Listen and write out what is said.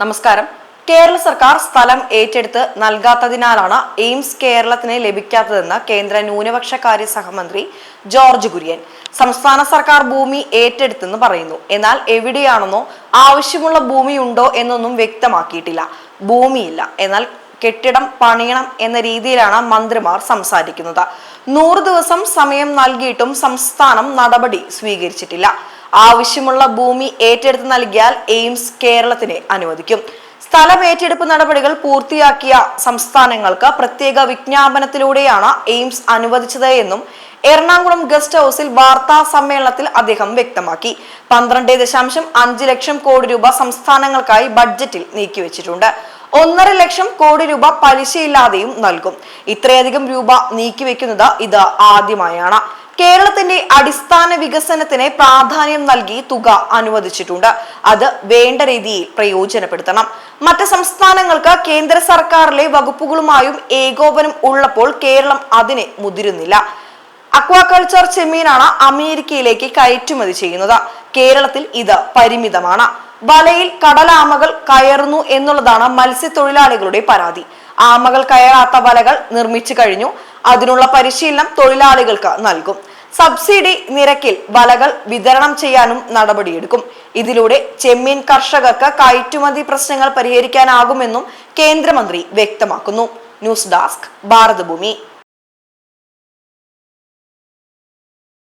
നമസ്കാരം. കേരള സർക്കാർ സ്ഥലം ഏറ്റെടുത്ത് നൽകാത്തതിനാലാണ് എയിംസ് കേരളത്തിന് ലഭിക്കാത്തതെന്ന് കേന്ദ്ര ന്യൂനപക്ഷ കാര്യ സഹമന്ത്രി ജോർജ് കുര്യൻ. സംസ്ഥാന സർക്കാർ ഭൂമി ഏറ്റെടുത്തെന്ന് പറയുന്നു. എന്നാൽ എവിടെയാണെന്നോ ആവശ്യമുള്ള ഭൂമി ഉണ്ടോ എന്നൊന്നും വ്യക്തമാക്കിയിട്ടില്ല. ഭൂമിയില്ല. എന്നാൽ കെട്ടിടം പണിയണം എന്ന രീതിയിലാണ് മന്ത്രിമാർ സംസാരിക്കുന്നത്. നൂറ് ദിവസം സമയം നൽകിയിട്ടും സംസ്ഥാനം നടപടി സ്വീകരിച്ചിട്ടില്ല. ആവശ്യമുള്ള ഭൂമി ഏറ്റെടുത്ത് നൽകിയാൽ എയിംസ് കേരളത്തിനെ അനുവദിക്കും. സ്ഥലം ഏറ്റെടുപ്പ് നടപടികൾ പൂർത്തിയാക്കിയ സംസ്ഥാനങ്ങൾക്ക് പ്രത്യേക വിജ്ഞാപനത്തിലൂടെയാണ് എയിംസ് അനുവദിച്ചത് എന്നും എറണാകുളം ഗസ്റ്റ് ഹൌസിൽ വാർത്താ സമ്മേളനത്തിൽ അദ്ദേഹം വ്യക്തമാക്കി. പന്ത്രണ്ട് ദശാംശം അഞ്ച് ലക്ഷം കോടി രൂപ സംസ്ഥാനങ്ങൾക്കായി ബഡ്ജറ്റിൽ നീക്കിവെച്ചിട്ടുണ്ട്. ഒന്നര ലക്ഷം കോടി രൂപ പലിശയില്ലാതെയും നൽകും. ഇത്രയധികം രൂപ നീക്കിവെക്കുന്നത് ഇത് ആദ്യമായാണ്. കേരളത്തിന്റെ അടിസ്ഥാന വികസനത്തിന് പ്രാധാന്യം നൽകി തുക അനുവദിച്ചിട്ടുണ്ട്. അത് വേണ്ട രീതിയിൽ പ്രയോജനപ്പെടുത്തണം. മറ്റ് സംസ്ഥാനങ്ങൾക്ക് കേന്ദ്ര സർക്കാരിലെ വകുപ്പുകളുമായും ഏകോപനം ഉള്ളപ്പോൾ കേരളം അതിനെ മുതിരുന്നില്ല. അക്വാകൾച്ചർ ചെമ്മീനാണ് അമേരിക്കയിലേക്ക് കയറ്റുമതി ചെയ്യുന്നത്. കേരളത്തിൽ ഇത് പരിമിതമാണ്. വലയിൽ കടലാമകൾ കയറുന്നു എന്നുള്ളതാണ് മത്സ്യത്തൊഴിലാളികളുടെ പരാതി. ആമകൾ കയറാത്ത വലകൾ നിർമ്മിച്ചു കഴിഞ്ഞു. അതിനുള്ള പരിശീലനം തൊഴിലാളികൾക്ക് നൽകും. സബ്സിഡി നിരക്കിൽ വലകൾ വിതരണം ചെയ്യാനും നടപടിയെടുക്കും. ഇതിലൂടെ ചെമ്മീൻ കർഷകർക്ക് കയറ്റുമതി പ്രശ്നങ്ങൾ പരിഹരിക്കാനാകുമെന്നും കേന്ദ്രമന്ത്രി വ്യക്തമാക്കുന്നു. News desk Bharatabhumi.